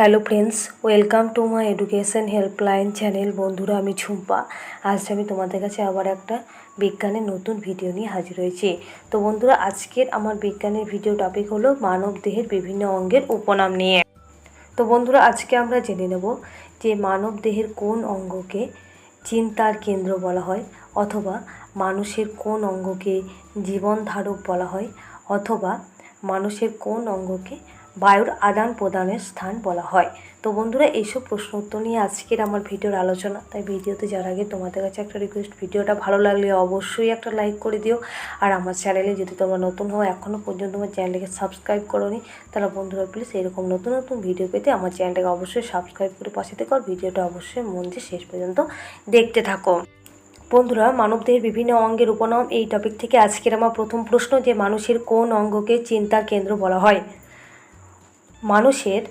Hello friends, welcome to my education helpline channel. বন্ধুরা, আমি ঝুম্পা আজ আমি তোমাদের কাছে আবার একটা বিজ্ঞানের নতুন ভিডিও নিয়ে হাজির হয়েছি। তো বন্ধুরা, আজকের আমার বিজ্ঞানের ভিডিও টপিক হলো মানব দেহের বিভিন্ন অঙ্গের উপনাম নিয়ে। তো বন্ধুরা, আজকে আমরা জেনে নেব যে মানব দেহের কোন অঙ্গকে চিন্তার কেন্দ্র বলা হয়, অথবা মানুষের কোন অঙ্গকে জীবন ধারক বলা হয়, অথবা মানুষের কোন অঙ্গকে বায়ুর আদান প্রদানের স্থান বলা হয়। তো বন্ধুরা, এইসব প্রশ্ন উত্তর নিয়ে আজকের আমার ভিডিওর আলোচনা। তাই ভিডিওতে যাওয়ার আগে তোমাদের কাছে একটা রিকোয়েস্ট ভিডিওটা ভালো লাগলে অবশ্যই একটা লাইক করে দিও। আর আমার চ্যানেলে যদি তোমরা নতুন হও এখনও পর্যন্ত আমার চ্যানেলটাকে সাবস্ক্রাইব করোনি, তাহলে বন্ধুরা প্লিজ এরকম নতুন নতুন ভিডিও পেতে আমার চ্যানেলটাকে অবশ্যই সাবস্ক্রাইব করে পাশে থেকে আর ভিডিওটা অবশ্যই মন দিয়ে শেষ পর্যন্ত দেখতে থাকো। বন্ধুরা, মানবদেহের বিভিন্ন অঙ্গের উপনাম, এই টপিক থেকে আজকের আমার প্রথম প্রশ্ন যে মানুষের কোন অঙ্গকে চিন্তার কেন্দ্র বলা হয়? মানুষের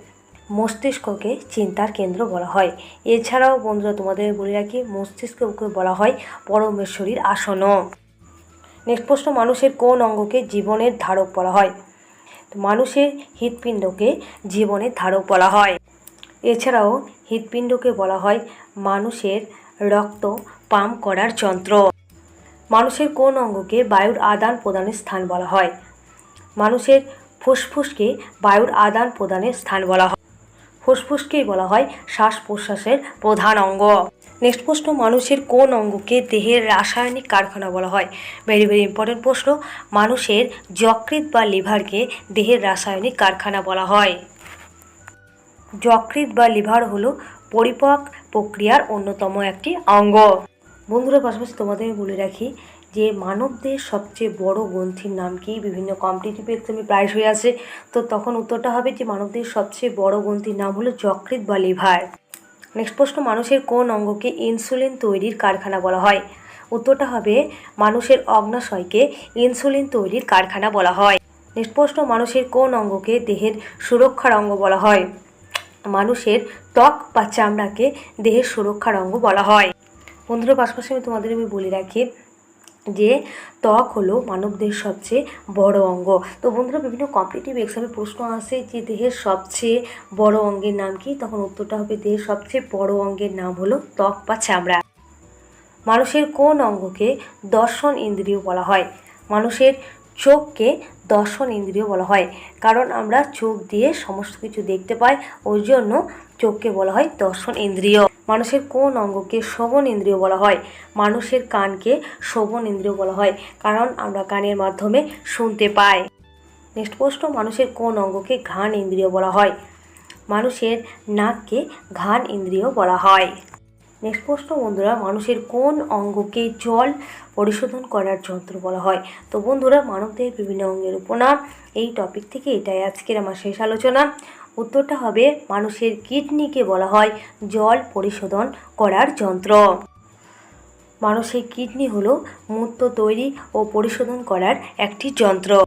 মস্তিষ্ককে চিন্তার কেন্দ্র বলা হয়। এছাড়াও বন্ধুরা, তোমাদের বলে রাখি, মস্তিষ্ককে বলা হয় পরমেশ্বরীর আসনও। নেক্সট প্রশ্ন, মানুষের কোন অঙ্গকে জীবনের ধারক বলা হয়? মানুষের হৃৎপিণ্ডকে জীবনের ধারক বলা হয়। এছাড়াও হৃৎপিণ্ডকে বলা হয় মানুষের রক্ত পাম্প করার যন্ত্র। মানুষের কোন অঙ্গকে বায়ুর আদান প্রদানের স্থান বলা হয়? মানুষের ফুসফুসকে বায়ুর আদান প্রদানের স্থান বলা হয়। ফুসফুসকেই বলা হয় শ্বাস প্রশ্বাসের প্রধান অঙ্গ। নেক্সট প্রশ্ন, মানুষের কোন অঙ্গকে দেহের রাসায়নিক কারখানা বলা হয়? ভেরি ভেরি ইম্পর্টেন্ট প্রশ্ন, মানুষের যকৃৎ বা লিভারকে দেহের রাসায়নিক কারখানা বলা হয়। যকৃৎ বা লিভার হলো পরিপাক প্রক্রিয়ার অন্যতম একটি অঙ্গ। বন্ধুরা, পাশাপাশি তোমাদের বলে রাখি যে মানবদের সবচেয়ে বড় গ্রন্থির নাম কি? বিভিন্ন কম্পিটিটিভ এক্সামে প্রাইস হয়ে আসে তো তখন উত্তরটা হবে যে মানবদের সবচেয়ে বড় গ্রন্থির নাম হলো যকৃৎ বা লিভার। নেক্সট প্রশ্ন, মানুষের কোন অঙ্গকে ইনসুলিন তৈরির কারখানা বলা হয়? উত্তরটা হবে, মানুষের অগ্নাশয়কে ইনসুলিন তৈরির কারখানা বলা হয়। নেক্সট প্রশ্ন, মানুষের কোন অঙ্গকে দেহের সুরক্ষার অঙ্গ বলা হয়? মানুষের ত্বক বা চামড়াকে দেহের সুরক্ষার অঙ্গ বলা হয়। বন্ধুরা, পাশাপাশি আমি তোমাদের আমি বলে রাখি যে ত্বক হলো মানবদেহের সবচেয়ে বড় অঙ্গ। তো বন্ধুরা, বিভিন্ন কম্পিটিটিভ এক্সামে প্রশ্ন আসে যে দেহের সবচেয়ে বড় অঙ্গের নাম কি? তখন উত্তরটা হবে দেহের সবচেয়ে বড় অঙ্গের নাম হলো ত্বক বা চামড়া। মানুষের কোন অঙ্গকে দর্শন ইন্দ্রিয় বলা হয়? মানুষের চোখকে দর্শন ইন্দ্রিয় বলা হয়। কারণ আমরা চোখ দিয়ে সমস্ত কিছু দেখতে পাই, ওই জন্য চোখকে বলা হয় দর্শন ইন্দ্রিয়। মানুষের কোন অঙ্গকে শ্রবণ ইন্দ্রিয় বলা হয়? মানুষের কানকে শ্রবণ ইন্দ্রিয় বলা হয়, কারণ আমরা কানের মাধ্যমে শুনতে পাই। নেক্সট প্রশ্ন, মানুষের কোন অঙ্গকে ঘ্রাণ ইন্দ্রিয় বলা হয়? মানুষের নাককে ঘ্রাণ ইন্দ্রিয় বলা হয়। নেক্সট প্রশ্ন, বন্ধুরা, মানুষের কোন অঙ্গকে জল পরিশোধন করার যন্ত্র বলা হয়? তো বন্ধুরা, মানবদেহের বিভিন্ন অঙ্গের উপনাম, এই টপিক থেকে এটাই আজকের আমার শেষ আলোচনা। উত্তরটা হবে মানুষের কিডনিকে বলা হয় জল পরিশোধন করার যন্ত্র। মানুষের কিডনি হলো মূত্র তৈরি ও পরিশোধন করার একটি যন্ত্র।